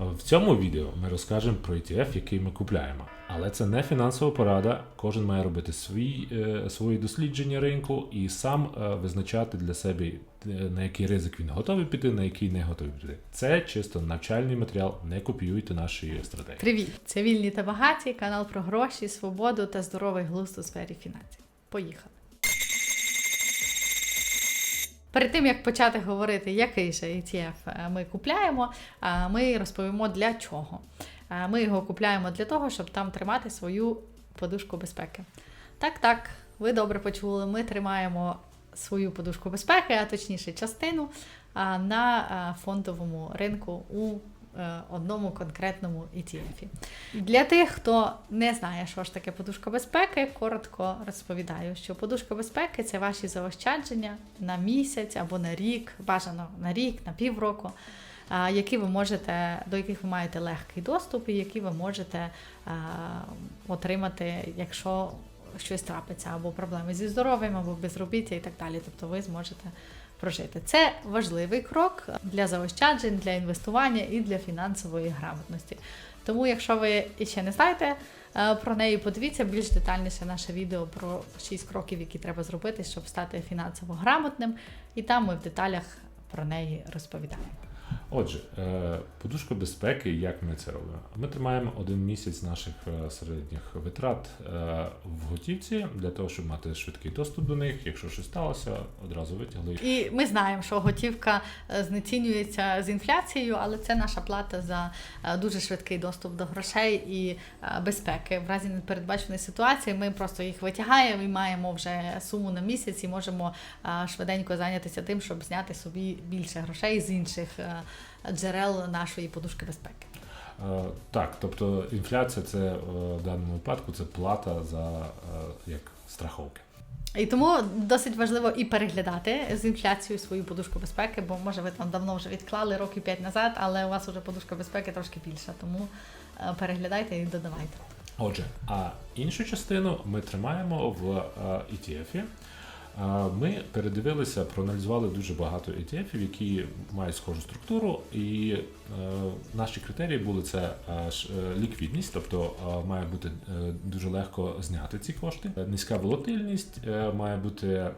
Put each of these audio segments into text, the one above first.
В цьому відео ми розкажемо про ETF, який ми купляємо. Але це не фінансова порада. Кожен має робити свій, е, свої дослідження ринку і сам е, визначати для себе, е, на який ризик він готовий піти, на який не готовий піти. Це чисто навчальний матеріал. Не копіюйте наші стратегії. Привіт! Це вільні та багаті, канал про гроші, свободу та здоровий глузд у сфері фінансів. Поїхали! Перед тим як почати говорити, який же ETF е, ми купляємо, ми розповімо для чого. Ми його купляємо для того, щоб там тримати свою подушку безпеки. Так, так, ви добре почули. Ми тримаємо свою подушку безпеки, а точніше частину на фондовому ринку у одному конкретному ETF. Для тих, хто не знає, що ж таке подушка безпеки, коротко розповідаю, що подушка безпеки це ваші заощадження на місяць або на рік, бажано на рік, на півроку. Які ви можете, до яких ви маєте легкий доступ, і які ви можете а, отримати, якщо щось трапиться, або проблеми зі здоров'ям, або безробіття і так далі. Тобто ви зможете прожити. Це важливий крок для заощаджень, для інвестування і для фінансової грамотності. Тому, якщо ви ще не знаєте е, про неї, подивіться більш детальніше наше відео про 6 кроків, які треба зробити, щоб стати фінансово грамотним. І там ми в деталях про неї розповідаємо. Отже, е, подушка безпеки, як ми це робимо? Ми тримаємо один місяць наших е, середніх витрат е, в готівці для того, щоб мати швидкий доступ до них. Якщо щось сталося, одразу витягли. І ми знаємо, що готівка знецінюється з інфляцією, але це наша плата за дуже швидкий доступ до грошей і безпеки. В разі непередбаченої ситуації ми просто їх витягаємо і маємо вже суму на місяць і можемо швиденько зайнятися тим, щоб зняти собі більше грошей з інших джерел нашої подушки безпеки. Е, Так, тобто інфляція це е, в даному випадку це плата за е, як страховки. І тому досить важливо і переглядати з інфляцією свою подушку безпеки, бо може ви там давно вже відклали років 5 назад, але у вас вже подушка безпеки трошки більша, тому переглядайте і додавайте. Отже, а іншу частину ми тримаємо в ETF. Ми передивилися, проаналізували дуже багато ETF, які мають схожу структуру, і е, наші критерії були це е, е, ліквідність, тобто має бути дуже легко зняти ці кошти. Низька волатильність, має бути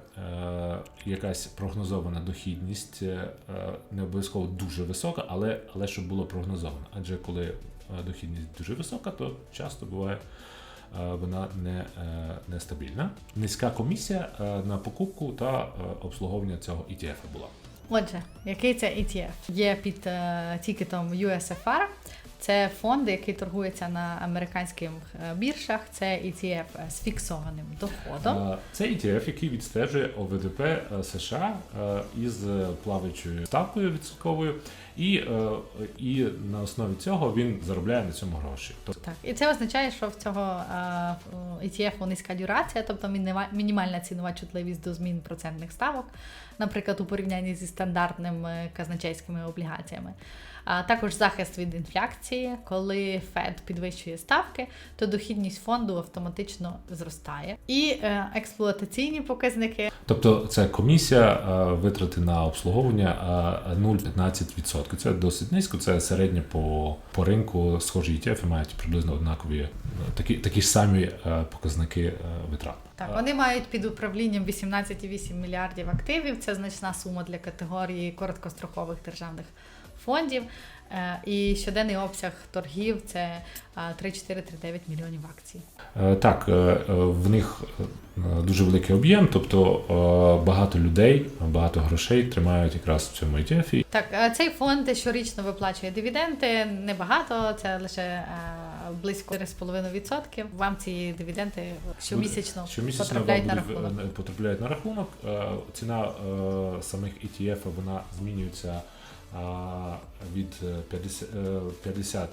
якась прогнозована дохідність, не обов'язково дуже висока, але, але щоб було прогнозовано. Адже коли дохідність дуже висока, то часто буває вона не, не нестабільна. Низька комісія е, на покупку та е, обслуговування цього ETF була. Отже, який це ETF? Є під е, тікетом USFR. Це фонд, який торгується на американських е, біржах. Це ETF з фіксованим доходом. Е, Це ETF, який відстежує ОВДП е, США із плаваючою ставкою відсотковою, і, і на основі цього він заробляє на цьому гроші. Так, і це означає, що в цього ETF низька дюрація, тобто мініма- мінімальна цінова чутливість до змін процентних ставок, наприклад, у порівнянні зі стандартними казначейськими облігаціями. А також захист від інфляції, коли Фед підвищує ставки, то дохідність фонду автоматично зростає. І е, експлуатаційні показники Тобто це комісія, е, витрати на обслуговування е, 0,15%. Це досить низько, це середньо по, по ринку. Схожі ETF мають приблизно однакові е, такі, такі ж самі показники витрат. Так, вони мають під управлінням 18,8 мільярдів активів. Це значна сума для категорії короткострокових державних фондів. Е, І щоденний обсяг торгів це е, 3,439 мільйонів акцій. Е, Так, е, в них дуже великий об'єм, тобто багато людей, багато грошей тримають якраз в цьому ETF. Так, цей фонд щорічно виплачує дивіденди. Небагато, це лише близько 4,5%. Вам ці дивіденди щомісячно, Щомісячно потрапляють на рахунок. потрапляють на рахунок. Ціна самих ETF вона змінюється від е, 50, е, 50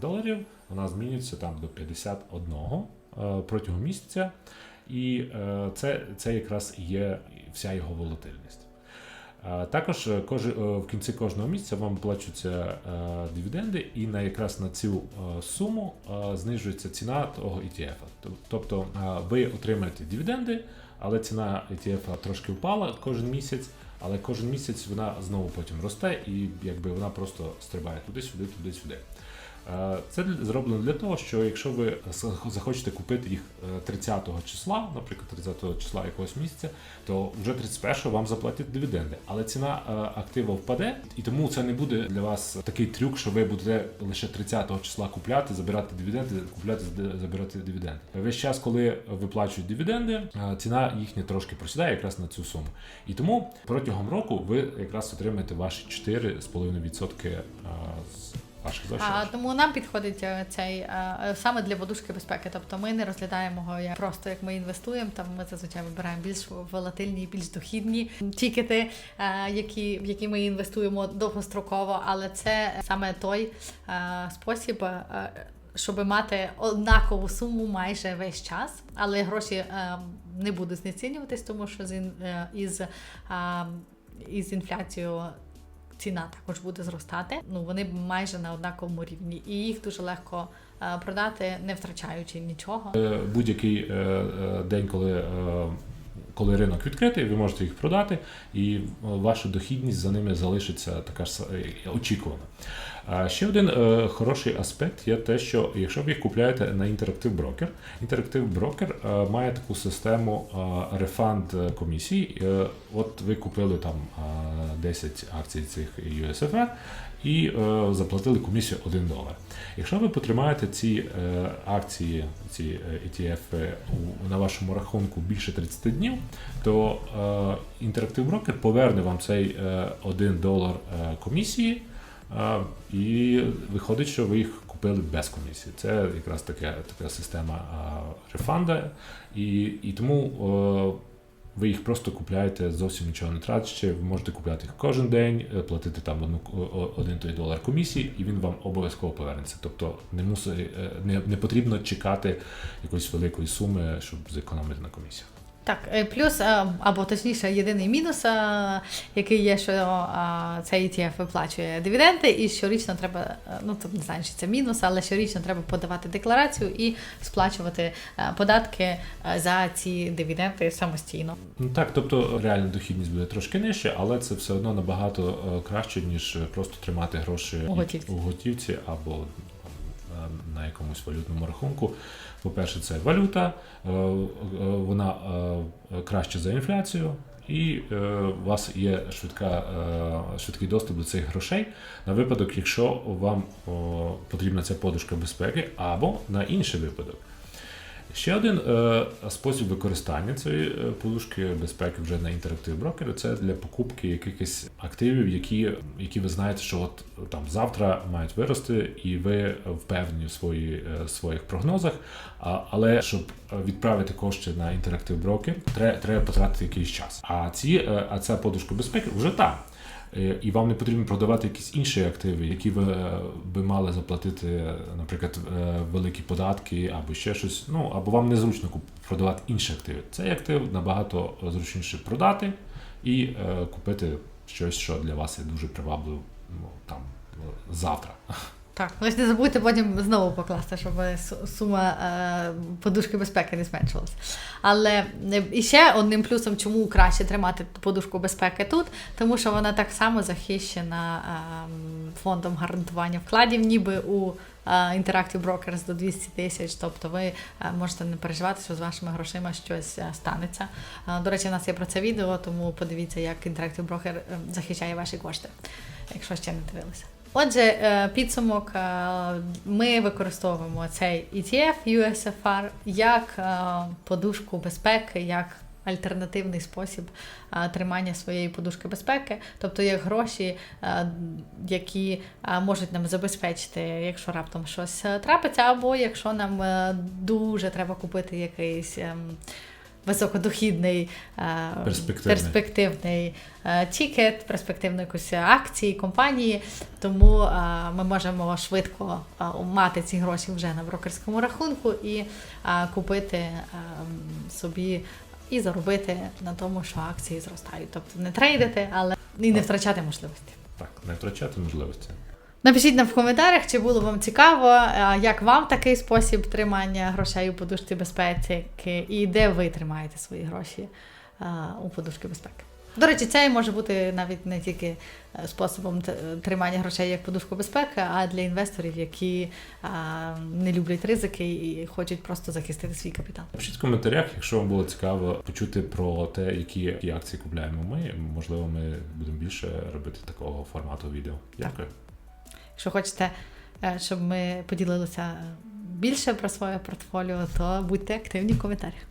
доларів, вона змінюється там до 51 е, протягом місяця. І е, це, це якраз є вся його волатильність. Е, Також е, кож, е, в кінці кожного місяця вам виплачуються е, дивіденди, і на якраз на цю е, суму е, знижується ціна того ETF. Тобто е, ви отримаєте дивіденди, але ціна ETF трошки впала кожен місяць. Але кожен місяць вона знову потім росте, і якби вона просто стрибає туди-сюди, туди-сюди. Е, Це зроблено для того, що якщо ви захочете купити їх е, 30 числа, наприклад, 30-го числа якогось місяця, то вже 31-го вам заплатять дивіденди. Але ціна е, актива впаде, і тому це не буде для вас такий трюк, що ви будете лише 30-го числа купляти, забирати дивіденди, купляти, забирати дивіденди. Весь час, коли виплачують дивіденди, е, ціна їхня трошки просідає якраз на цю суму. І тому протягом року ви якраз отримаєте ваші 4,5% е, з А, тому нам підходить е, цей е, саме для подушки безпеки. Тобто ми не розглядаємо його як просто як ми інвестуємо. Там ми зазвичай вибираємо більш волатильні, більш дохідні тікети, е, які, в які ми інвестуємо довгостроково. Але це саме той спосіб. щоб мати однакову суму майже весь час, але гроші е, не будуть знецінюватись, тому що з, е, із, е, із інфляцією ціна також буде зростати. Ну вони майже на однаковому рівні, і їх дуже легко е, продати, не втрачаючи нічого. Е, Будь-який е, день, коли, коли ринок відкритий, ви можете їх продати, і е, ваша дохідність за ними залишиться така ж е, очікувана. Ще один е, хороший аспект є те, що якщо ви їх купляєте на Interactive Broker, Interactive Broker має таку систему рефанд комісій. От ви купили там е, 10 акцій цих USFR і заплатили комісію 1 долар. Якщо ви потримаєте ці акції, ці ETF на вашому рахунку більше 30 днів, то е, Interactive Broker поверне вам цей е, 1 долар е, комісії, е, і виходить, що ви їх купили без комісії. Це якраз таке, така система е, рефанда, і, і тому. Е, ви їх просто купляєте зовсім нічого не тратячи. Ви можете купляти їх кожен день, е, платити там одну один той долар комісії, і він вам обов'язково повернеться. Тобто не мусить е, не, не потрібно чекати якоїсь великої суми, щоб зекономити на комісіях. Так, е, плюс, е, або точніше, єдиний мінус, е, який є, що цей ETF виплачує дивіденди, і щорічно треба, ну тут не знаю, чи це мінус, але щорічно треба подавати декларацію і сплачувати податки за ці дивіденди самостійно. Ну так, тобто реальна дохідність буде трошки нижче, але це все одно набагато краще, ніж просто тримати гроші У готівці. у готівці або на якомусь валютному рахунку. По-перше, це валюта, е, е, вона е, краще за інфляцію. І у вас є швидка, швидкий доступ до цих грошей на випадок, якщо вам потрібна ця подушка безпеки, або на інший випадок. Ще один е, спосіб використання цієї е, подушки безпеки вже на Interactive Broker – це для покупки якихось активів, які, які ви знаєте, що от там завтра мають вирости, і ви впевнені в свої, е, своїх прогнозах. А, але щоб відправити кошти на Interactive Broker, треба, треба потратити якийсь час. А ці, е, а ця подушка безпеки вже там. Е, І вам не потрібно продавати якісь інші активи, які ви е, би мали заплатити, наприклад, е, великі податки або ще щось. Ну або вам незручно продавати інші активи. Цей актив набагато зручніше продати і купити щось, що для вас є дуже привабливо ну, там завтра. Так, лише не забудьте потім знову покласти, щоб сума е, подушки безпеки не зменшилась. Але е, і ще одним плюсом, чому краще тримати подушку безпеки тут, тому що вона так само захищена е, фондом гарантування вкладів, ніби у Interactive Brokers до 200 тисяч. Тобто ви можете не переживати, що з вашими грошима щось станеться. До речі, у нас є про це відео, тому подивіться, як Interactive Broker захищає ваші кошти, якщо ще не дивилися. Отже, е, підсумок, е, ми використовуємо цей ETF USFR як е, подушку безпеки, як альтернативний спосіб тримання своєї подушки безпеки, тобто як гроші, які можуть нам забезпечити, якщо раптом щось трапиться, або якщо нам дуже треба купити якийсь. Високодохідний е, Перспективний. перспективний е, тікет, перспективну якусь акції компанії. Тому е, ми можемо швидко мати ці гроші вже на брокерському рахунку і купити собі і заробити на тому, що акції зростають. Тобто не трейдити, але і не втрачати можливості. Так, не втрачати можливості. Напишіть нам в коментарях, чи було вам цікаво, е, як вам такий спосіб тримання грошей у подушці безпеки, і де ви тримаєте свої гроші е, у подушці безпеки. До речі, це може бути навіть не тільки е, способом тримання грошей як подушку безпеки, а для інвесторів, які не люблять ризики і хочуть просто захистити свій капітал. Пишіть в коментарях, якщо вам було цікаво почути про те, які, які акції купляємо ми. Можливо, ми будемо більше робити такого формату відео. Дякую. Якщо хочете, е, щоб ми поділилися більше про своє портфоліо, то будьте активні в коментарях.